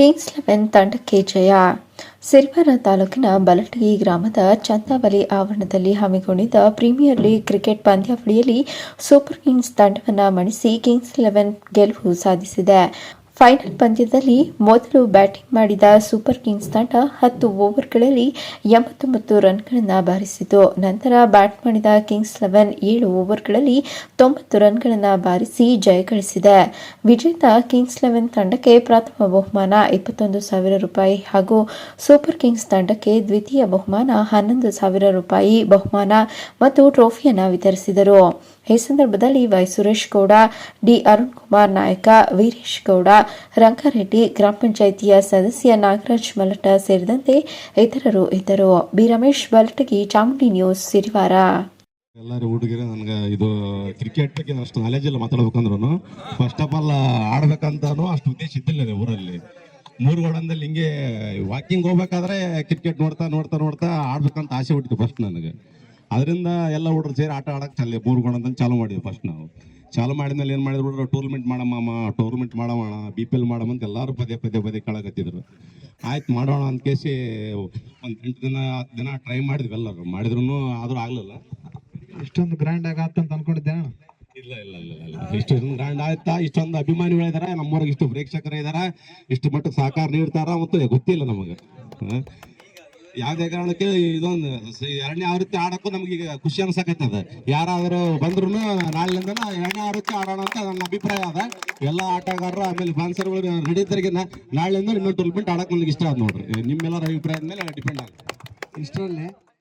Kings eleven ತಂಡಕ್ಕೆ ಜಯ ಸಿರ್ವರ ತಾಲೂಕಿನ ಬಲಟಗಿ ಗ್ರಾಮದ ಚಂದಾವಲಿ ಆವರಣದಲ್ಲಿ ಹಮ್ಮಿಕೊಂಡಿದ್ದ ಪ್ರೀಮಿಯರ್ ಲೀಗ್ ಕ್ರಿಕೆಟ್ ಪಂದ್ಯಾವಳಿಯಲ್ಲಿ ಸೂಪರ್ ಕಿಂಗ್ಸ್ ತಂಡವನ್ನು ಮಣಿಸಿ ಕಿಂಗ್ಸ್ ಲೆವೆನ್ ಗೆಲುವು ಸಾಧಿಸಿದೆ. ಫೈನಲ್ ಪಂದ್ಯದಲ್ಲಿ ಮೊದಲು ಬ್ಯಾಟಿಂಗ್ ಮಾಡಿದ ಸೂಪರ್ ಕಿಂಗ್ಸ್ ತಂಡ ಹತ್ತು ಓವರ್ಗಳಲ್ಲಿ ಎಂಬತ್ತೊಂಬತ್ತು ರನ್ಗಳನ್ನು ಬಾರಿಸಿತು. ನಂತರ ಬ್ಯಾಟ್ ಮಾಡಿದ ಕಿಂಗ್ಸ್ ಲೆವೆನ್ ಏಳು ಓವರ್ಗಳಲ್ಲಿ ತೊಂಬತ್ತು ರನ್ಗಳನ್ನು ಬಾರಿಸಿ ಜಯಗಳಿಸಿದೆ ವಿಜೇತ ಕಿಂಗ್ಸ್ ಲೆವೆನ್ ತಂಡಕ್ಕೆ ಪ್ರಥಮ ಬಹುಮಾನ ಇಪ್ಪತ್ತೊಂದು ಸಾವಿರ ರೂಪಾಯಿ ಹಾಗೂ ಸೂಪರ್ ಕಿಂಗ್ಸ್ ತಂಡಕ್ಕೆ ದ್ವಿತೀಯ ಬಹುಮಾನ ಹನ್ನೊಂದು ಸಾವಿರ ರೂಪಾಯಿ ಬಹುಮಾನ ಮತ್ತು ಟ್ರೋಫಿಯನ್ನು ವಿತರಿಸಿದರು. ಈ ಸಂದರ್ಭದಲ್ಲಿ ವೈ ಸುರೇಶ್ ಗೌಡ, ಡಿ ಅರುಣ್ ಕುಮಾರ್ ನಾಯಕ, ವೀರೇಶ್ ಗೌಡ, ರಂಗಾರೆಡ್ಡಿ ಗ್ರಾಮ ಪಂಚಾಯಿತಿಯ ಸದಸ್ಯ ನಾಗರಾಜ್ ಮಲಟ ಸೇರಿದಂತೆ ಇತರರು ಇದ್ದರು. B Ramesh Balatagi Chamundi news, Sirivara. ಎಲ್ಲರೂ ಹುಡುಗರು, ನನಗೆ ಇದು ಕ್ರಿಕೆಟ್ ಬಗ್ಗೆ ಅಷ್ಟು ನಾಲೆಜ್ ಇಲ್ಲ ಮಾತಾಡ್ಬೇಕಂದ್ರೂ ಫಸ್ಟ್ ಆಫ್ ಆಲ್ ಆಡ್ಬೇಕಂತಾನು ಅಷ್ಟು ಉದ್ದೇಶ ಇದ್ದಿಲ್ಲ ಊರಲ್ಲಿ. ಮೂರು ಗೋಡಂದಲ್ಲಿ ಹಿಂಗೆ ವಾಕಿಂಗ್ ಹೋಗ್ಬೇಕಾದ್ರೆ ಕ್ರಿಕೆಟ್ ನೋಡ್ತಾ ನೋಡ್ತಾ ನೋಡ್ತಾ ಆಡ್ಬೇಕಂತ ಆಸೆ ಹುಟ್ಟಿತು ಫಸ್ಟ್ ನನಗೆ. ಅದರಿಂದ ಎಲ್ಲ ಹುಡುಗರು ಸೇರಿ ಆಟ ಆಡಕ್ಕೆ ಚಲ್ಲಿ ಮೂರು ಅಂತಂದು ಚಾಲು ಮಾಡಿದ್ವಿ ಫಸ್ಟ್ ನಾವು. ಚಾಲು ಮಾಡಿದ್ಮೇಲೆ ಏನು ಮಾಡಿದ್ರು ಹುಡುಗರು ಟೂರ್ನಮೆಂಟ್ ಮಾಡಮ್ಮ ಟೂರ್ನಮೆಂಟ್ ಮಾಡೋಣ ಬಿ ಪಿ ಎಲ್ ಮಾಡಮ್ಮ ಅಂತ ಎಲ್ಲರೂ ಪದೇ ಪದೇ ಪದೇ ಕಳಕತ್ತಿದ್ರು. ಆಯ್ತು ಮಾಡೋಣ ಅಂತ ಕೇಸಿ ಒಂದು ಎಂಟು ದಿನ ಹತ್ತು ದಿನ ಟ್ರೈ ಮಾಡಿದ್ವಿ ಎಲ್ಲರೂ. ಮಾಡಿದ್ರು ಆದರೂ ಆಗಲಿಲ್ಲ. ಇಷ್ಟೊಂದು ಗ್ರ್ಯಾಂಡ್ ಆಗತ್ತ ಅಂತ ಅನ್ಕೊಂಡಿದ್ದೆ. ಇಲ್ಲ ಇಲ್ಲ ಇಲ್ಲ ಇಲ್ಲ ಇಷ್ಟೊಂದು ಗ್ರ್ಯಾಂಡ್ ಆಯ್ತಾ. ಇಷ್ಟೊಂದು ಅಭಿಮಾನಿಗಳು ಇದಾರೆ. ನಮ್ಮೂರಿಗೆ ಇಷ್ಟು ಪ್ರೇಕ್ಷಕರು ಇದಾರೆ. ಇಷ್ಟು ಮಟ್ಟಕ್ಕೆ ಸಹಕಾರ ನೀಡ್ತಾರ ಮತ್ತು ಗೊತ್ತಿಲ್ಲ ನಮಗೆ? ಯಾವುದೇ ಕಾರಣಕ್ಕೆ ಇದೊಂದು ಎರಡನೇ ಆವೃತ್ತಿ ಆಡಕ್ಕೂ ನಮ್ಗೆ ಈಗ ಖುಷಿ ಅನ್ಸಕತ್ತದ. ಯಾರಾದರೂ ಬಂದ್ರು ನಾಳಿನಿಂದ ಎರಡನೇ ಆವೃತ್ತಿ ಆಡೋಣ ಅಂತ ನನ್ನ ಅಭಿಪ್ರಾಯ ಅದ. ಎಲ್ಲ ಆಟಗಾರರು ಆಮೇಲೆ ಫ್ಯಾನ್ಸರ್ಗಳು ರೆಡಿ ನಾಳೆಯಿಂದ ಇನ್ನೊಂದು ಟೂರ್ನಮೆಂಟ್ ಆಡಕ್ಕೆ ನನಗೆ ಇಷ್ಟ ಆದ್ ನೋಡ್ರಿ. ನಿಮ್ಮೆಲ್ಲರ ಅಭಿಪ್ರಾಯದ ಮೇಲೆ ಡಿಪೆಂಡ್ ಆಗುತ್ತೆ ಇಷ್ಟರಲ್ಲಿ